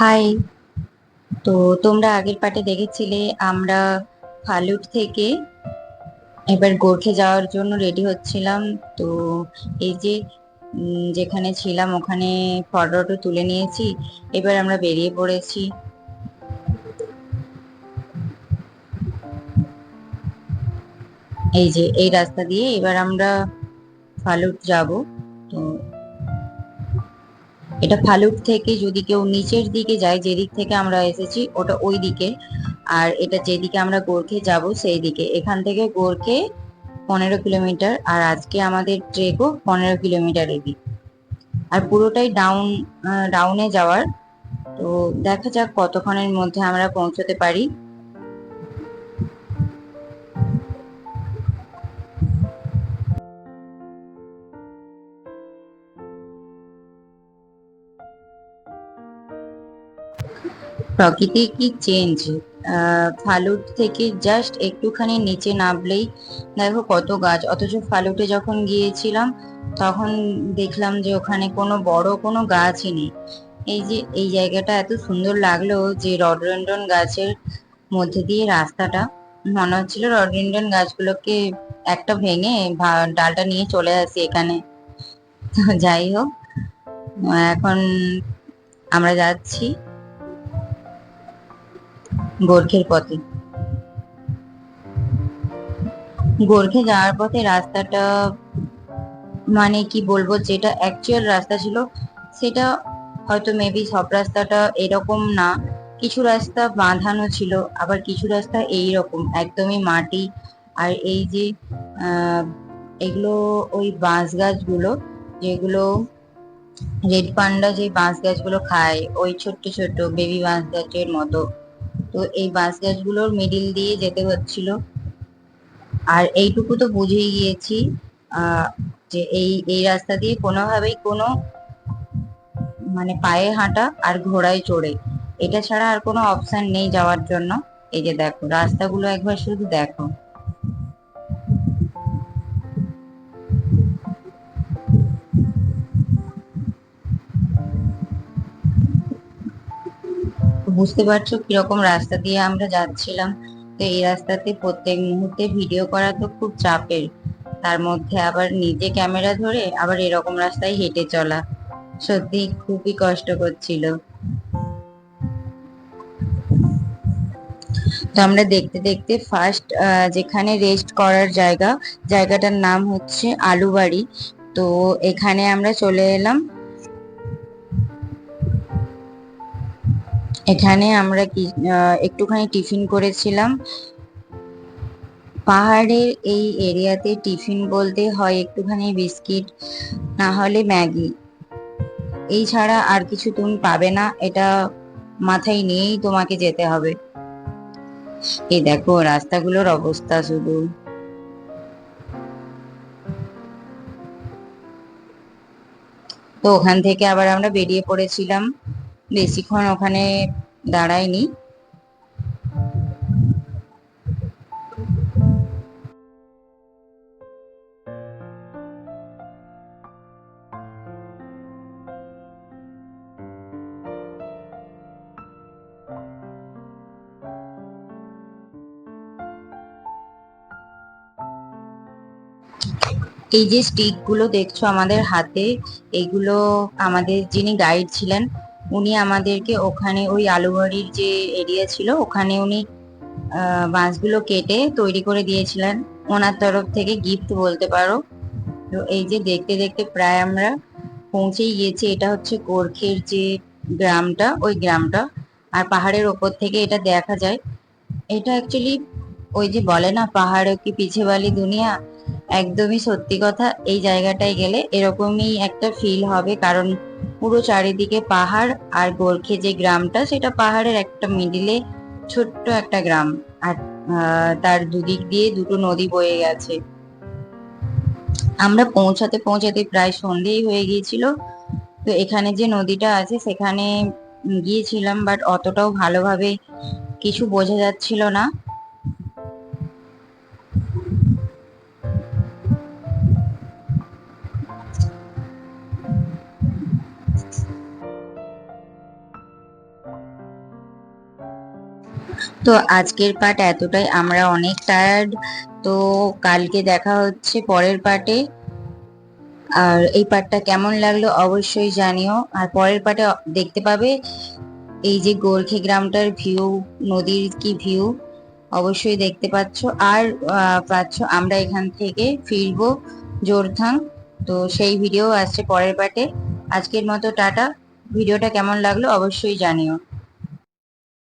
High. তো তোমরা আগের পার্টে দেখেছিলে, আমরা ফালুট থেকে এবার গোর্খে যাওয়ার জন্য রেডি হচ্ছিলাম। তো এই যে যেখানে ছিলাম ওখানে ফটো তুলে নিয়েছি, এবার আমরা বেরিয়ে পড়েছি। এই যে, এই রাস্তা দিয়ে এবার আমরা ফালুট যাব। তো এটা ফালুট থেকে যদি কেউ নিচের দিকে যায়, যেদিক থেকে আমরা এসেছি ওটা ওই দিকে আর এটা যেদিকে আমরা গোর্খে যাব সেই দিকে এখান থেকে গোর্খে পনেরো কিলোমিটার আর আজকে আমাদের ট্রেকও পনেরো কিলোমিটার এদিক। আর পুরোটাই ডাউন ডাউনে যাওয়ার। তো দেখা যাক কতক্ষণের মধ্যে আমরা পৌঁছতে পারি। প্রকৃতির কি চেঞ্জ ফালুট থেকে জাস্ট একটুখানি নিচে নামলেই দেখো কত গাছ। অথচ ফালুটে যখন গিয়েছিলাম, তখন দেখলাম যে ওখানে কোনো বড় কোনো গাছই নেই। এই যে, এই জায়গাটা এত সুন্দর লাগল যে রডরেন্ডন গাছের মধ্যে দিয়ে রাস্তাটা, মনে হচ্ছিল রডরেন্ডন গাছগুলোকে একটা ভেঙে ডালটা নিয়ে চলে আসি এখানে। যাই হোক, এখন আমরা যাচ্ছি। গোর্খের পথে। গোর্খে যাওয়ার পথে রাস্তাটা মানে কি বলব, যেটা অ্যাকচুয়াল রাস্তা ছিল, সেটা হয়তো মেবি সব রাস্তাটা এরকম না। কিছু রাস্তা বাঁধানো ছিল, আবার কিছু রাস্তা এই রকম একদমই মাটি। আর এই যে এগুলো ওই বাঁশ গাছগুলো, যেগুলো রেড পান্ডা যে বাঁশ গাছগুলো খায়, ওই ছোট্ট ছোট্ট বেবি বাঁশ গাছের মতো। তো এই বাঁশ গাছগুলোর মিডিল দিয়ে যেতে হচ্ছিল। আর এইটুকু তো বুঝেই গিয়েছি যে এই এই রাস্তা দিয়ে কোনোভাবেই কোনো মানে পায়ে হাঁটা আর ঘোড়ায় চড়ে। এটা ছাড়া আর কোনো অপশন নেই যাওয়ার জন্য। এই যে দেখো, রাস্তাগুলো একবার শুধু দেখো। বুঝতে পারছ কীরকম রাস্তা দিয়ে আমরা যাচ্ছিলাম? তো এই রাস্তাতে প্রত্যেক মুহূর্তে ভিডিও করা তো খুব চাপের। তার মধ্যে আবার নিজে ক্যামেরা ধরে আবার এরকম রাস্তায় হেঁটে চলা। সত্যি খুবই কষ্ট করছিল। তো আমরা দেখতে দেখতে ফার্স্ট যেখানে রেস্ট করার জায়গা, জায়গাটার নাম হচ্ছে আলুবাড়ি। তো এখানে আমরা চলে এলাম। এখানে আমরা কি একটুখানি টিফিন করেছিলাম। পাহাড়ের এই এরিয়াতে টিফিন বলতে হয় একটুখানি বিস্কিট, না হলে ম্যাগি। এই ছাড়া আর কিছু তুমি পাবে না, এটা মাথায় নিয়েই তোমাকে যেতে হবে। এই দেখো, রাস্তাগুলোর অবস্থা শুধু। তো ওখান থেকে আবার আমরা বেরিয়ে পড়েছিলাম। বেশিক্ষণ ওখানে দাঁড়ায়নি এই যে স্টিকগুলো দেখছ আমাদের হাতে, এগুলো আমাদের যিনি গাইড ছিলেন উনি আমাদেরকে ওখানে ওই আলুবাড়ির যে এরিয়া ছিল, ওখানে উনি বাঁশগুলো কেটে তৈরি করে দিয়েছিলেন। ওনার তরফ থেকে গিফট বলতে পারো। তো এই যে দেখতে দেখতে প্রায় আমরা পৌঁছেই গিয়েছি, এটা হচ্ছে গোর্খের যে গ্রামটা, ওই গ্রামটা। আর পাহাড়ের ওপর থেকে এটা দেখা যায়। এটা অ্যাকচুয়ালি ওই যে বলে না, পাহাড়ে কি পিছে বালি দুনিয়া? একদমই সত্যি কথা, এই জায়গাটায় গেলে এরকমই একটা ফিল হবে। কারণ পুরো চারিদিকে পাহাড় আর গোর্খে যে গ্রামটা, সেটা পাহাড়ের একটা মিডিলে ছোট্ট একটা গ্রাম। আর তার দুদিক দিয়ে দুটো নদী বয়ে গেছে। আমরা পৌঁছাতে পৌঁছাতে প্রায় সন্ধেই হয়ে গিয়েছিল। তো এখানে যে নদীটা আছে, সেখানে গিয়েছিলাম বাট অতটাও ভালোভাবে কিছু বোঝা যাচ্ছিল না। তো আজকের পার্ট এতটাই। আমরা অনেক টায়ার্ড তো কালকে দেখা হচ্ছে পরের পার্টে আর এই পার্টটা কেমন লাগল অবশ্যই জানিও। আর পরের পার্টে দেখতে পাবে এই যে গোর্খে গ্রামটার ভিউ নদীর কি ভিউ অবশ্যই দেখতে পাচ্ছ। আর পাচ্ছ আমরা এখান থেকে ফিরবো জোরথাং তো সেই ভিডিও আসছে পরের পার্টে আজকের মতো টাটা। ভিডিওটা কেমন লাগল অবশ্যই জানিও।